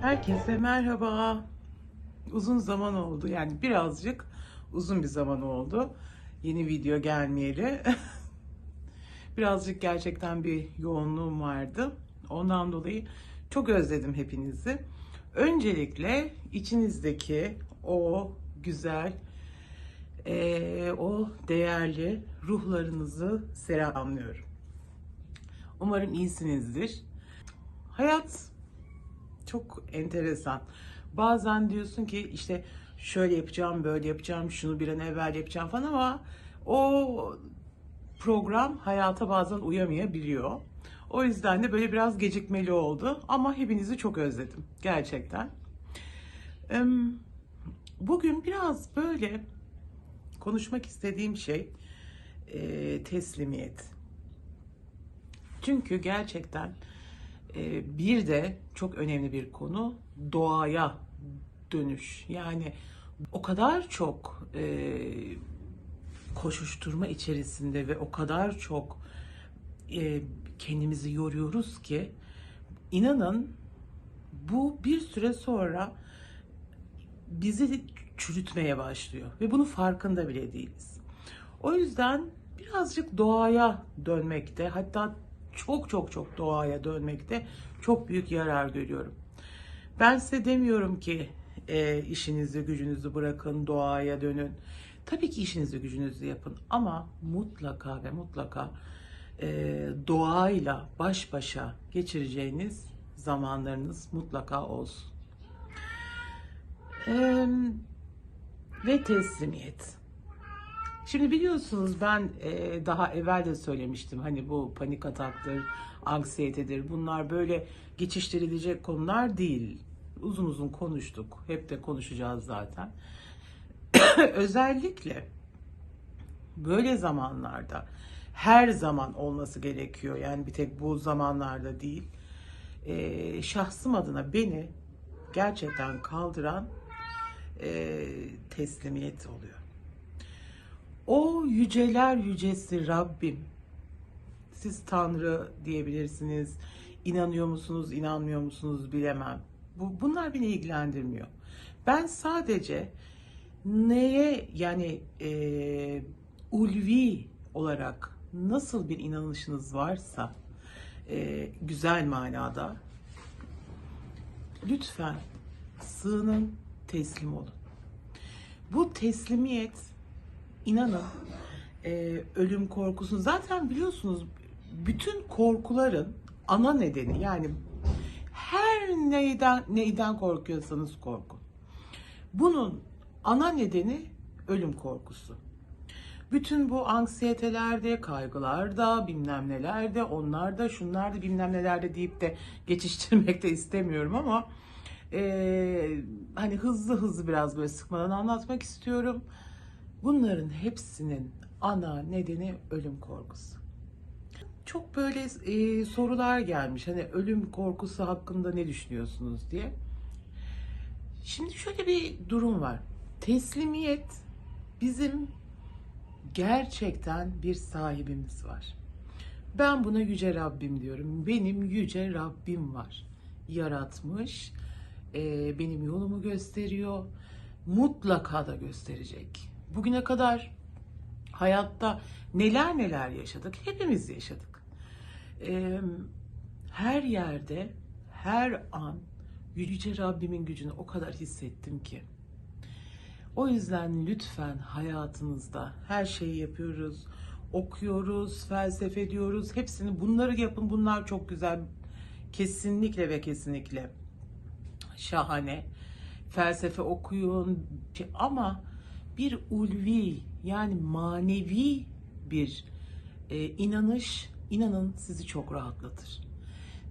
Herkese merhaba. Uzun zaman oldu yani birazcık uzun bir zaman oldu. Yeni video gelmeyeli. birazcık gerçekten bir yoğunluğum vardı. Ondan dolayı çok özledim hepinizi. Öncelikle içinizdeki o güzel, o değerli ruhlarınızı selamlıyorum. Umarım iyisinizdir. Hayat çok enteresan. Bazen diyorsun ki işte şöyle yapacağım, böyle yapacağım, şunu bir an evvel yapacağım falan ama o program hayata bazen uyamayabiliyor. O yüzden de böyle biraz gecikmeli oldu ama hepinizi çok özledim gerçekten. Bugün biraz böyle konuşmak istediğim şey e, teslimiyet. Çünkü gerçekten e, bir de çok önemli bir konu doğaya dönüş. Yani o kadar çok e, koşuşturma içerisinde ve o kadar çok e, kendimizi yoruyoruz ki inanın bu bir süre sonra bizi çürütmeye başlıyor ve bunun farkında bile değiliz. O yüzden birazcık doğaya dönmekte hatta çok çok çok doğaya dönmekte çok büyük yarar görüyorum. Ben size demiyorum ki e, işinizi gücünüzü bırakın doğaya dönün. Tabii ki işinizi gücünüzü yapın ama mutlaka ve mutlaka e, doğayla baş başa geçireceğiniz zamanlarınız mutlaka olsun. Eee, ve teslimiyet. Şimdi biliyorsunuz ben e, daha evvel de söylemiştim hani bu panik ataktır, anksiyetedir bunlar böyle geçiştirilecek konular değil. Uzun uzun konuştuk. Hep de konuşacağız zaten. Özellikle böyle zamanlarda her zaman olması gerekiyor. Yani bir tek bu zamanlarda değil. E, şahsım adına beni gerçekten kaldıran e, teslimiyet oluyor. O yüceler yücesi Rabbim. Siz Tanrı diyebilirsiniz. İnanıyor musunuz, inanmıyor musunuz bilemem. Bu, bunlar beni ilgilendirmiyor. Ben sadece neye yani e, ulvi olarak nasıl bir inanışınız varsa e, güzel manada lütfen sığının teslim olun. Bu teslimiyet inanın e, ölüm korkusunu zaten biliyorsunuz bütün korkuların ana nedeni yani her neyden neyden korkuyorsanız korkun. Bunun ana nedeni ölüm korkusu. Bütün bu anksiyetelerde, kaygılarda, bilmem nelerde, onlarda, şunlarda, bilmem nelerde deyip de geçiştirmek de istemiyorum ama e, hani hızlı hızlı biraz böyle sıkmadan anlatmak istiyorum. Bunların hepsinin ana nedeni ölüm korkusu. Çok böyle e, sorular gelmiş. Hani ölüm korkusu hakkında ne düşünüyorsunuz diye. Şimdi şöyle bir durum var. Teslimiyet bizim gerçekten bir sahibimiz var. Ben buna yüce Rabbim diyorum. Benim yüce Rabbim var. Yaratmış, e, benim yolumu gösteriyor. Mutlaka da gösterecek. Bugüne kadar hayatta neler neler yaşadık. Hepimiz yaşadık. E, her yerde, her an Yüce Rabbimin gücünü o kadar hissettim ki. O yüzden lütfen hayatınızda her şeyi yapıyoruz, okuyoruz, felsefe ediyoruz. Hepsini bunları yapın. Bunlar çok güzel. Kesinlikle ve kesinlikle şahane. Felsefe okuyun ama bir ulvi yani manevi bir e, inanış inanın sizi çok rahatlatır.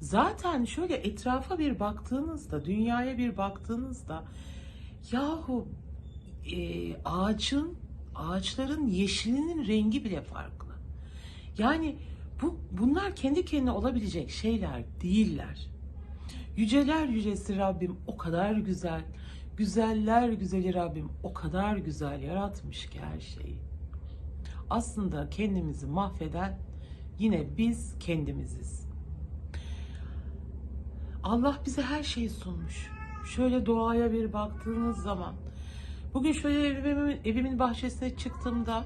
Zaten şöyle etrafa bir baktığınızda, dünyaya bir baktığınızda yahu e, ağacın, ağaçların yeşilinin rengi bile farklı. Yani bu bunlar kendi kendine olabilecek şeyler değiller. Yüceler yücesi Rabbim o kadar güzel, güzeller güzeli Rabbim o kadar güzel yaratmış ki her şeyi. aslında kendimizi mahveden yine biz kendimiziz. Allah bize her şeyi sunmuş. Şöyle doğaya bir baktığınız zaman bugün şöyle evimin, evimin bahçesine çıktığımda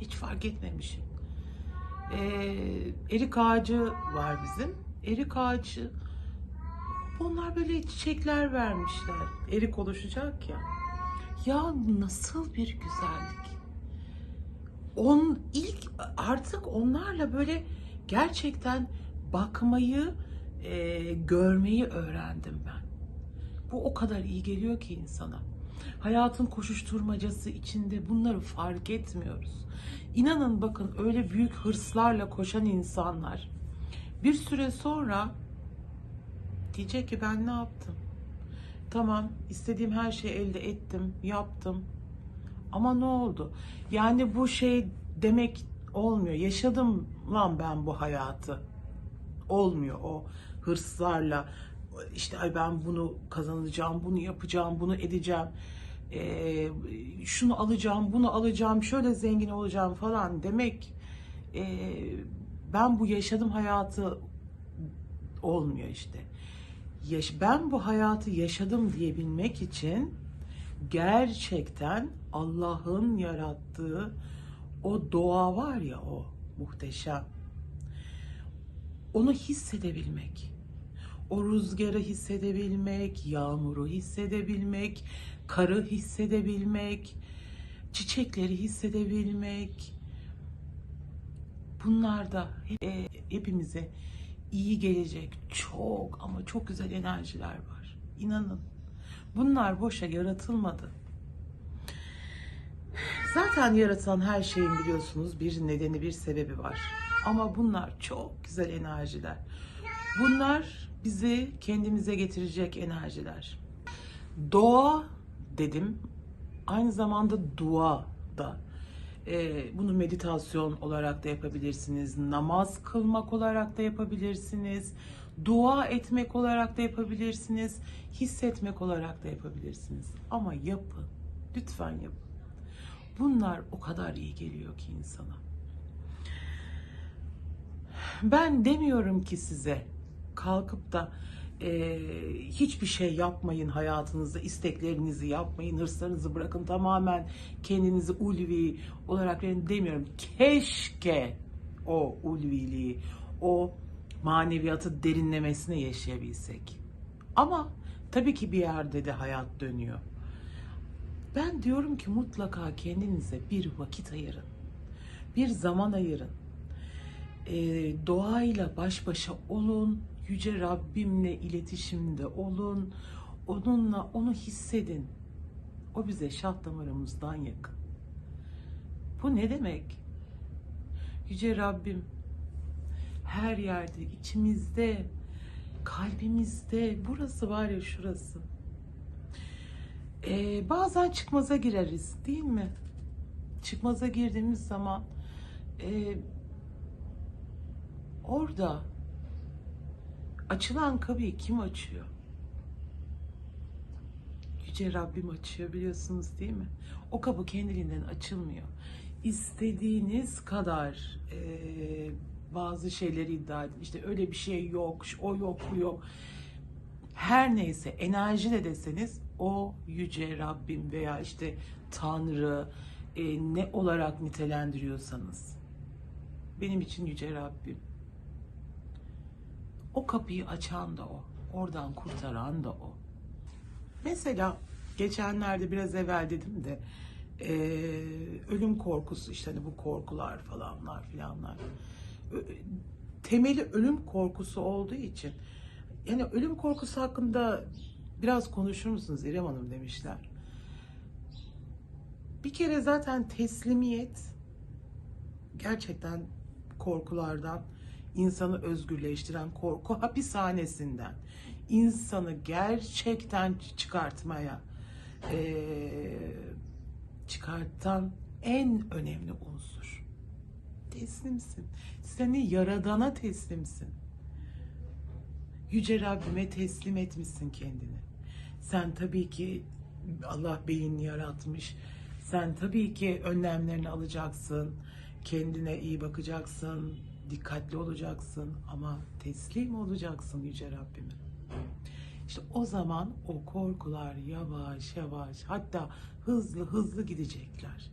hiç fark etmemişim. Ee, erik ağacı var bizim. Erik ağacı onlar böyle çiçekler vermişler. Erik oluşacak ya. Ya nasıl bir güzellik. On ilk artık onlarla böyle gerçekten bakmayı, e, görmeyi öğrendim ben. Bu o kadar iyi geliyor ki insana. Hayatın koşuşturmacası içinde bunları fark etmiyoruz. İnanın bakın öyle büyük hırslarla koşan insanlar bir süre sonra diyecek ki ben ne yaptım? Tamam istediğim her şeyi elde ettim, yaptım. Ama ne oldu? Yani bu şey demek olmuyor. Yaşadım lan ben bu hayatı. Olmuyor o hırslarla. İşte ay ben bunu kazanacağım, bunu yapacağım, bunu edeceğim. Ee, şunu alacağım, bunu alacağım, şöyle zengin olacağım falan demek. ee, ben bu yaşadım hayatı olmuyor işte. Yaş ben bu hayatı yaşadım diyebilmek için gerçekten Allah'ın yarattığı o doğa var ya o muhteşem. Onu hissedebilmek. O rüzgarı hissedebilmek, yağmuru hissedebilmek, karı hissedebilmek, çiçekleri hissedebilmek. Bunlar da e, hepimize iyi gelecek çok ama çok güzel enerjiler var. İnanın. Bunlar boşa yaratılmadı. Zaten yaratan her şeyin biliyorsunuz bir nedeni, bir sebebi var. Ama bunlar çok güzel enerjiler. Bunlar bizi kendimize getirecek enerjiler. Doğa dedim. Aynı zamanda dua da. Ee, bunu meditasyon olarak da yapabilirsiniz. Namaz kılmak olarak da yapabilirsiniz. Dua etmek olarak da yapabilirsiniz. Hissetmek olarak da yapabilirsiniz. Ama yapın. Lütfen yapın. Bunlar o kadar iyi geliyor ki insana. Ben demiyorum ki size kalkıp da e, hiçbir şey yapmayın hayatınızda, isteklerinizi yapmayın, hırslarınızı bırakın tamamen kendinizi ulvi olarak verin demiyorum. Keşke o ulviliği, o maneviyatı derinlemesine yaşayabilsek. Ama tabii ki bir yerde de hayat dönüyor. Ben diyorum ki mutlaka kendinize bir vakit ayırın. Bir zaman ayırın. Ee, doğayla baş başa olun. Yüce Rabbimle iletişimde olun. Onunla onu hissedin. O bize şah damarımızdan yakın. Bu ne demek? Yüce Rabbim her yerde, içimizde, kalbimizde, burası var ya şurası. Ee, bazen çıkmaza gireriz değil mi? Çıkmaza girdiğimiz zaman e, orada açılan kapıyı kim açıyor? Yüce Rabbim açıyor biliyorsunuz değil mi? O kapı kendiliğinden açılmıyor. İstediğiniz kadar e, bazı şeyleri iddia edin. İşte öyle bir şey yok, o yok, bu yok. Her neyse enerji de deseniz o yüce Rabbim veya işte Tanrı e, ne olarak nitelendiriyorsanız benim için yüce Rabbim. O kapıyı açan da o. Oradan kurtaran da o. Mesela geçenlerde biraz evvel dedim de e, ölüm korkusu işte hani bu korkular falanlar filanlar. Temeli ölüm korkusu olduğu için yani ölüm korkusu hakkında biraz konuşur musunuz İrem Hanım demişler. Bir kere zaten teslimiyet gerçekten korkulardan insanı özgürleştiren korku hapishanesinden insanı gerçekten çıkartmaya eee, çıkartan en önemli unsur. Teslimsin. Seni yaradana teslimsin. Yüce Rabbime teslim etmişsin kendini. Sen tabii ki Allah beynini yaratmış. Sen tabii ki önlemlerini alacaksın. Kendine iyi bakacaksın. Dikkatli olacaksın ama teslim olacaksın Yüce Rabbime. İşte o zaman o korkular yavaş yavaş hatta hızlı hızlı gidecekler.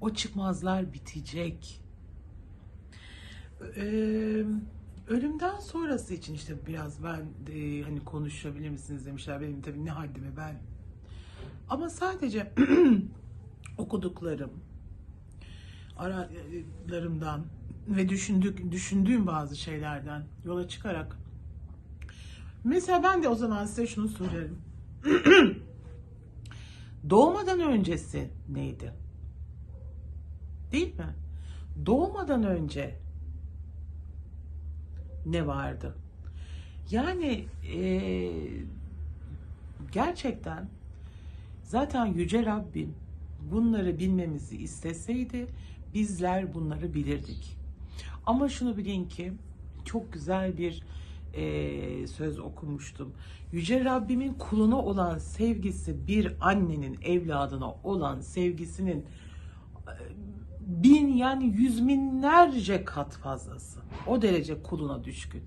O çıkmazlar bitecek. Ee, ölümden sonrası için işte biraz ben de, hani konuşabilir misiniz demişler. Benim tabii ne haddime ben. Ama sadece okuduklarım, aralarımdan ve düşündük, düşündüğüm bazı şeylerden yola çıkarak mesela ben de o zaman size şunu sorarım. Doğmadan öncesi neydi? Değil mi? Doğmadan önce ne vardı? Yani eee, gerçekten zaten Yüce Rabbim bunları bilmemizi isteseydi bizler bunları bilirdik. Ama şunu bilin ki çok güzel bir eee, söz okumuştum. Yüce Rabbimin kuluna olan sevgisi bir annenin evladına olan sevgisinin bin yani yüz binlerce kat fazlası. O derece kuluna düşkün.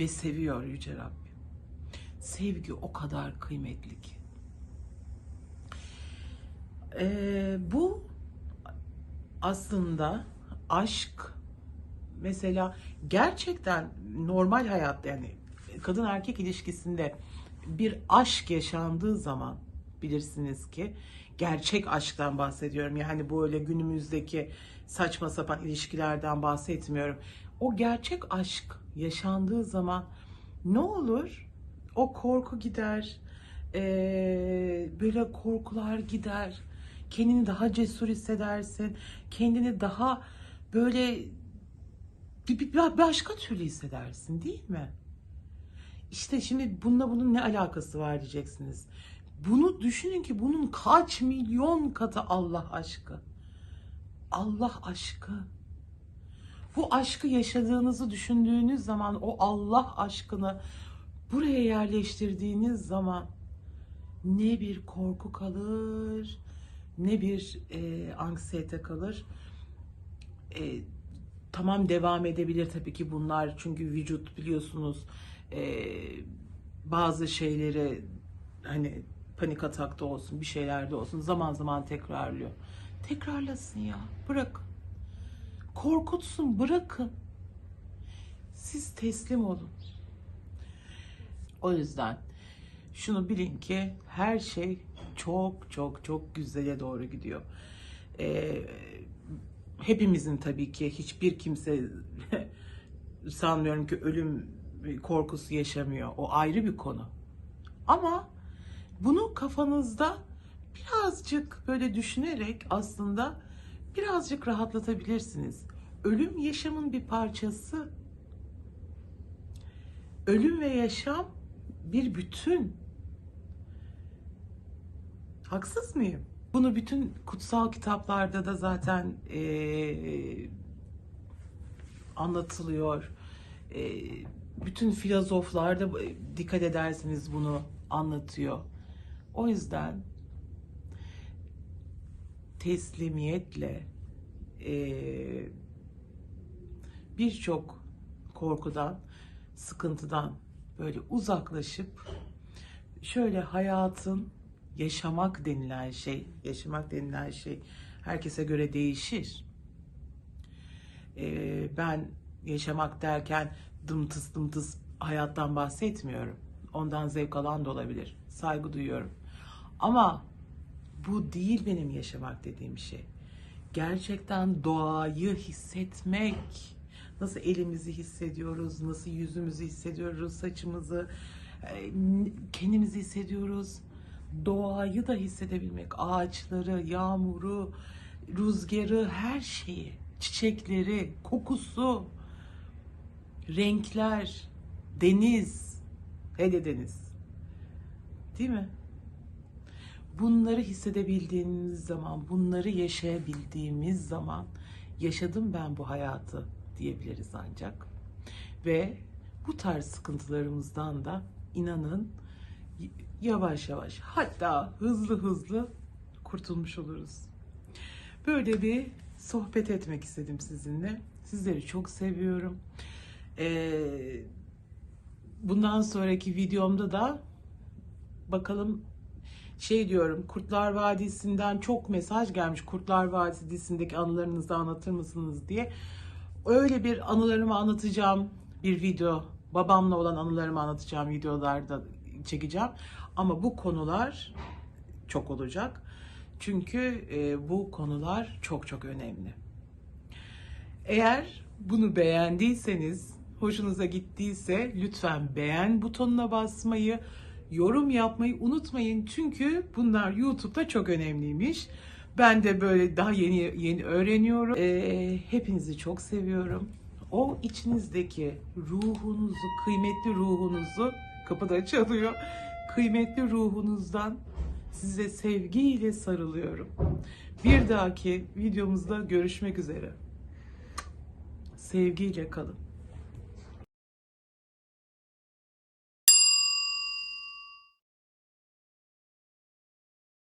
Ve seviyor Yüce Rabbim. Sevgi o kadar kıymetli ki. Ee, bu aslında aşk mesela gerçekten normal hayatta yani kadın erkek ilişkisinde bir aşk yaşandığı zaman bilirsiniz ki gerçek aşktan bahsediyorum. Yani bu öyle günümüzdeki saçma sapan ilişkilerden bahsetmiyorum. O gerçek aşk yaşandığı zaman ne olur? O korku gider. Ee, böyle korkular gider. Kendini daha cesur hissedersin. Kendini daha böyle bir, bir, bir başka türlü hissedersin değil mi? İşte şimdi bununla bunun ne alakası var diyeceksiniz. Bunu düşünün ki bunun kaç milyon katı Allah aşkı. Allah aşkı. Bu aşkı yaşadığınızı düşündüğünüz zaman o Allah aşkını buraya yerleştirdiğiniz zaman ne bir korku kalır, ne bir e, anksiyete kalır. E, tamam devam edebilir tabii ki bunlar çünkü vücut biliyorsunuz e, bazı şeyleri hani panik atakta olsun bir şeylerde olsun zaman zaman tekrarlıyor. Tekrarlasın ya bırak. Korkutsun bırakın. Siz teslim olun. O yüzden şunu bilin ki her şey çok çok çok güzele doğru gidiyor. Ee, hepimizin tabii ki hiçbir kimse sanmıyorum ki ölüm korkusu yaşamıyor. O ayrı bir konu. Ama bunu kafanızda birazcık böyle düşünerek aslında birazcık rahatlatabilirsiniz. Ölüm yaşamın bir parçası. Ölüm ve yaşam bir bütün. Haksız mıyım? Bunu bütün kutsal kitaplarda da zaten eee, anlatılıyor. Eee, bütün filozoflar da e, dikkat ederseniz bunu anlatıyor. O yüzden teslimiyetle eee, birçok korkudan, sıkıntıdan böyle uzaklaşıp şöyle hayatın yaşamak denilen şey, yaşamak denilen şey herkese göre değişir. Ee, ben yaşamak derken dımtıs dımtıs hayattan bahsetmiyorum. Ondan zevk alan da olabilir. Saygı duyuyorum. Ama bu değil benim yaşamak dediğim şey. Gerçekten doğayı hissetmek. Nasıl elimizi hissediyoruz, nasıl yüzümüzü hissediyoruz, saçımızı, e, kendimizi hissediyoruz. Doğayı da hissedebilmek, ağaçları, yağmuru, rüzgarı, her şeyi, çiçekleri, kokusu, renkler, deniz, hele deniz. Değil mi? Bunları hissedebildiğimiz zaman, bunları yaşayabildiğimiz zaman yaşadım ben bu hayatı diyebiliriz ancak. Ve bu tarz sıkıntılarımızdan da inanın yavaş yavaş hatta hızlı hızlı kurtulmuş oluruz. Böyle bir sohbet etmek istedim sizinle. Sizleri çok seviyorum. Ee, bundan sonraki videomda da bakalım şey diyorum Kurtlar Vadisi'nden çok mesaj gelmiş Kurtlar Vadisi dizisindeki anılarınızı anlatır mısınız diye. Öyle bir anılarımı anlatacağım bir video. Babamla olan anılarımı anlatacağım videolarda çekeceğim. Ama bu konular çok olacak. Çünkü e, bu konular çok çok önemli. Eğer bunu beğendiyseniz, hoşunuza gittiyse lütfen beğen butonuna basmayı, yorum yapmayı unutmayın. Çünkü bunlar YouTube'da çok önemliymiş. Ben de böyle daha yeni yeni öğreniyorum. Ee, hepinizi çok seviyorum. O içinizdeki ruhunuzu, kıymetli ruhunuzu kapıda çalıyor. Kıymetli ruhunuzdan size sevgiyle sarılıyorum. Bir dahaki videomuzda görüşmek üzere. Sevgiyle kalın.